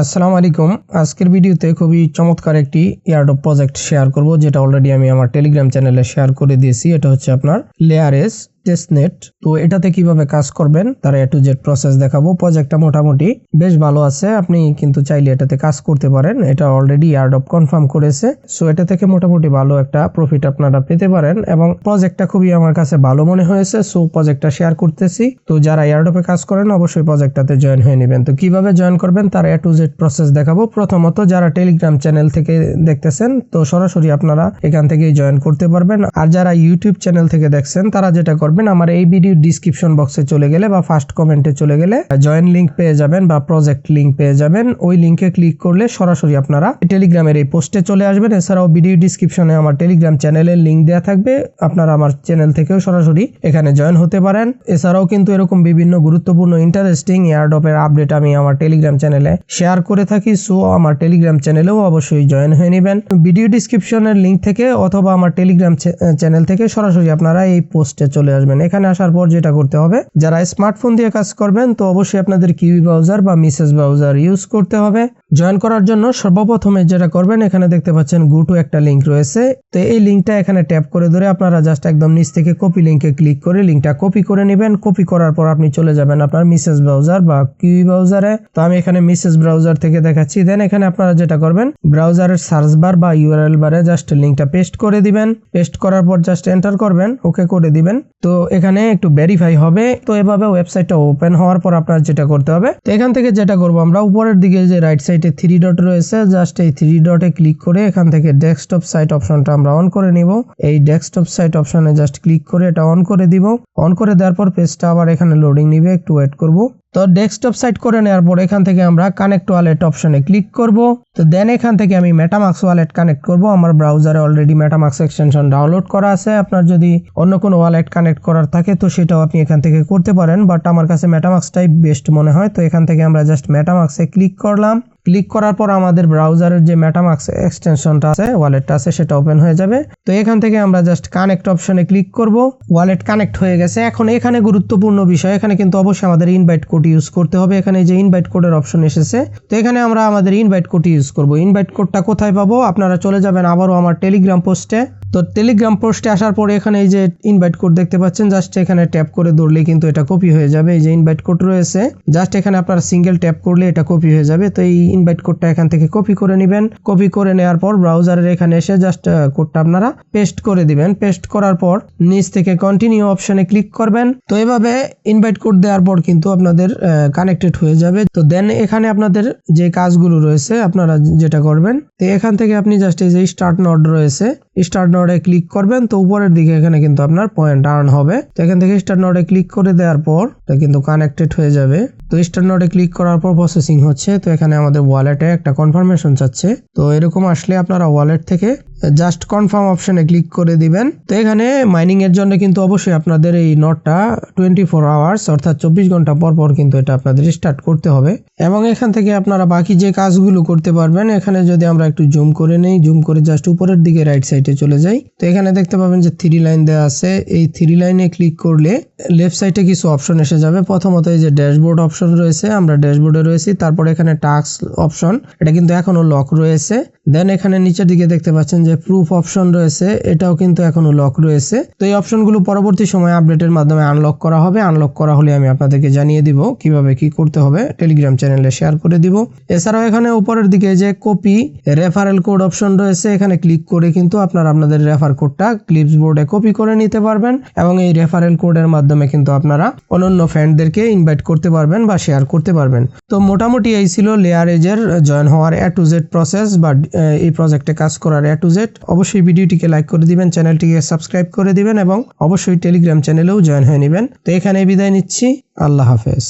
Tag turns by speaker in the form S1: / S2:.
S1: আসসালামু আলাইকুম। আজকের ভিডিওতে খুবই চমৎকার একটি ইয়ারডপ প্রজেক্ট শেয়ার করব, যেটা অলরেডি আমি আমার টেলিগ্রাম চ্যানেলে শেয়ার করে দিয়েছি। এটা হচ্ছে আপনার লেয়ারেস টেস্টনেট তো এটাতে কীভাবে কাজ করবেন, তার এ টু জেড প্রসেস দেখাবো। প্রজেক্টটা মোটামুটি বেশ ভালো আছে, আপনি কিন্তু চাইলে এটাতে কাজ করতে পারেন। এটা অলরেডি এয়ারডপ কনফার্ম করেছে। সো এটা থেকে মোটামুটি ভালো একটা প্রফিট আপনারা পেতে পারেন এবং প্রজেক্টটা খুবই আমার কাছে ভালো মনে হয়েছে সো প্রজেক্টটা শেয়ার করতেছি। তো যারা এয়ারডপে কাজ করেন, অবশ্যই প্রজেক্টটাতে জয়েন হয়ে নেবেন। তো কীভাবে জয়েন করবেন, তার এ টু জেড প্রসেস দেখাবো। প্রথমত, যারা টেলিগ্রাম চ্যানেল থেকে দেখতেছেন, তো সরাসরি আপনারা এখান থেকেই জয়েন করতে পারবেন। আর যারা ইউটিউব চ্যানেল থেকে দেখছেন, তারা যেটা করবেন আমার এই ভিডিও ডিসক্রিপশন বক্সে চলে গেলে বা ফার্স্ট কমেন্টে চলে গেলে জয়েন লিংক পেয়ে যাবেন বা প্রজেক্ট লিংক পেয়ে যাবেন। ওই লিঙ্কে ক্লিক করলে সরাসরি আপনারা টেলিগ্রামের এই পোস্টে চলে আসবেন। এছাড়াও ভিডিও ডিসক্রিপশনে আমার টেলিগ্রাম চ্যানেলের লিংক দেওয়া থাকবে। আপনারা আমার চ্যানেল থেকেও সরাসরি এখানে জয়েন হতে পারেন। এছাড়াও কিন্তু এরকম বিভিন্ন গুরুত্বপূর্ণ ইন্টারেস্টিং এয়ারডপের আপডেট আমি আমার টেলিগ্রাম চ্যানেলে শেয়ার করে থাকি। সো আমার টেলিগ্রাম চ্যানেলেও অবশ্যই জয়েন হয়ে নেবেন। ভিডিও ডিসক্রিপশনের লিংক থেকে অথবা আমার টেলিগ্রাম চ্যানেল থেকে সরাসরি আপনারা এই পোস্টে চলে আসবেন। এখানে আসার পর যেটা করতে হবে, যারা স্মার্টফোন দিয়ে কাজ করবেন, তো অবশ্যই আপনাদের কিউই ব্রাউজার বা মিসেস ব্রাউজার ইউজ করতে হবে। জয়েন করার জন্য সর্বপ্রথমে যেটা করবেন, এখানে দেখতে পাচ্ছেন গু টু একটা লিঙ্ক রয়েছে। তো এই লিঙ্কটা এখানে ট্যাপ করে ধরে আপনারা জাস্ট একদম নিচ থেকে কপি লিঙ্কে ক্লিক করে লিঙ্কটা কপি করে নেবেন। কপি করার পর আপনি চলে যাবেন আপনার মিসেস ব্রাউজার বা কিউই ব্রাউজারে। তো আমি এখানে মিসেস ব্রাউজার থেকে দেখাচ্ছি। দেন এখানে আপনারা যেটা করবেন, ব্রাউজারের সার্চ বার বা ইউআরএল বারে জাস্ট লিঙ্কটা পেস্ট করে দিবেন। পেস্ট করার পর জাস্ট এন্টার করবেন, ওকে করে দিবেন। তো এখানে একটু ভেরিফাই হবে। তো এভাবে ওয়েবসাইটটা ওপেন হওয়ার পর আপনার যেটা করতে হবে, তো এখান থেকে যেটা করব আমরা, উপরের দিকে যে রাইট সাইডে থ্রি ডট রয়েছে জাস্ট এই থ্রি ডটে ক্লিক করে এখান থেকে ডেস্কটপ সাইট অপশনটা আমরা অন করে নিব। এই ডেস্কটপ সাইট অপশনে জাস্ট ক্লিক করে এটা অন করে দিব। অন করে দেওয়ার পর পেজটা আবার এখানে লোডিং নিবে, একটু ওয়েট করব। তো ডেস্কটপ সাইট করে নেওয়ার পর এখান থেকে আমরা কানেক্ট ওয়ালেট অপশনে ক্লিক করব। তো দেন এখান থেকে আমি মেটামাক্স ওয়ালেট কানেক্ট করব। আমার ব্রাউজারে অলরেডি মেটামাক্স এক্সটেনশন ডাউনলোড করা আছে। আপনার যদি অন্য কোনো ওয়ালেট কানেক্ট করার থাকে, তো সেটাও আপনি এখান থেকে করতে পারেন। বাট আমার কাছে মেটামাক্সটাই বেস্ট মনে হয়। তো এখান থেকে আমরা জাস্ট মেটামাক্সে ক্লিক করলাম। ক্লিক করার পর আমাদের ব্রাউজারের যে মেটামাক্স এক্সটেনশনটা আছে ওয়ালেটটা আছে, সেটা ওপেন হয়ে যাবে। তো এখান থেকে আমরা জাস্ট কানেক্ট অপশনে ক্লিক করব। ওয়ালেট কানেক্ট হয়ে গেছে। এখন এখানে গুরুত্বপূর্ণ বিষয়, এখানে কিন্তু অবশ্যই আমাদের ইনভাইট কোড ইউজ করতে হবে। এখানে যে ইনভাইট কোডের অপশন এসেছে, তো এখানে আমরা আমাদের ইনভাইট কোড ইউজ করব। ইনভাইট কোডটা কোথায় পাবো? আপনারা চলে যাবেন আবারও আমার টেলিগ্রাম পোস্টে তো টেলিগ্রাম পোস্টে আসার পরে এখানে এই যে ইনভাইট কোড দেখতে পাচ্ছেন জাস্ট এখানে ট্যাপ করে ধরলে কিন্তু এটা কপি হয়ে যাবে। এই যে ইনভাইট কোড রয়েছে জাস্ট এখানে আপনারা সিঙ্গেল ট্যাপ করলে এটা কপি হয়ে যাবে। তো এই ইনভাইট কোডটা এখান থেকে কপি করে নেবেন। কপি করে নেওয়ার পর ব্রাউজারের এখানে এসে জাস্ট কোডটা আপনারা পেস্ট করে দিবেন। পেস্ট করার পর নিচ থেকে কন্টিনিউ অপশনে ক্লিক করবেন। তো এভাবে ইনভাইট কোড দেওয়ার পর কিন্তু আপনাদের কানেক্টেড হয়ে যাবে। তো দেন এখানে আপনাদের যে কাজগুলো রয়েছে, আপনারা যেটা করবেন, তো এখান থেকে আপনি জাস্ট এই যে স্টার্ট নট রয়েছে স্টার্ট নোডে ক্লিক করবেন, তো উপরের দিকে এখানে কিন্তু আপনার পয়েন্ট আর্ন হবে। তো এখান থেকে স্টার্ট নোডে ক্লিক করে দেওয়ার পর, এটা কিন্তু কানেক্টেড হয়ে যাবে। তো স্টার নোডে ক্লিক করার পর প্রসেসিং হচ্ছে। তো এখানে আমাদের ওয়ালেটে একটা কনফার্মেশন চাচ্ছে। তো এরকম আসলে আপনারা ওয়ালেট থেকে জাস্ট কনফার্ম অপশনে ক্লিক করে দিবেন। তো এখানে মাইনিং এর জন্য কিন্তু অবশ্যই আপনাদের এই নটটা টোয়েন্টি ফোর আওয়ার্স অর্থাৎ চব্বিশ ঘণ্টা পর পর কিন্তু এটা আপনাদের স্টার্ট করতে হবে। এবং এখান থেকে আপনারা বাকি যে কাজগুলো করতে পারবেন, এখানে যদি আমরা একটু জুম করে নেই জুম করে জাস্ট উপরের দিকে রাইট সাইডে চলে যাই। তো এখানে দেখতে পাবেন যে থ্রি লাইন দেওয়া আছে। এই থ্রি লাইনে ক্লিক করলে লেফট সাইডে কিছু অপশন এসে যাবে। প্রথমত এই যে ড্যাশবোর্ড অপশন রয়েছে, আমরা ড্যাশবোর্ডে রয়েছি। তারপর এখানে টাস্ক অপশন এটা কিন্তু এখনও লক রয়েছে। দেন এখানে নিচের দিকে দেখতে পাচ্ছেন যে প্রুফ অপশন রয়েছে, এটাও কিন্তু এখনও লক রয়েছে। তো এই অপশনগুলো পরবর্তী সময় আপডেটের মাধ্যমে আনলক করা হবে। আনলক করা হলে আমি আপনাদেরকে জানিয়ে দিব কীভাবে কি করতে হবে। টেলিগ্রাম চ্যানেলে শেয়ার করে দিব। এছাড়াও এখানে উপরের দিকে যে কপি রেফারেল কোড অপশন রয়েছে, এখানে ক্লিক করে কিন্তু আপনারা আপনাদের রেফার কোডটা ক্লিপস বোর্ডে কপি করে নিতে পারবেন এবং এই রেফারেল কোডের মাধ্যমে কিন্তু আপনারা অন্যান্য ফ্রেন্ডদেরকে ইনভাইট করতে পারবেন বা শেয়ার করতে পারবেন। তো মোটামুটি এই ছিল লেয়ার এজের জয়েন হওয়ার এ টু জেড প্রসেস বা এই প্রজেক্টে কাজ করার এ টু জেড, অবশ্যই ভিডিওটিকে লাইক করে দিবেন, চ্যানেলটিকে সাবস্ক্রাইব করে দিবেন এবং অবশ্যই টেলিগ্রাম চ্যানেলেও জয়েন হয়ে নেবেন। তো এখানে বিদায় নিচ্ছি। আল্লাহ হাফেজ।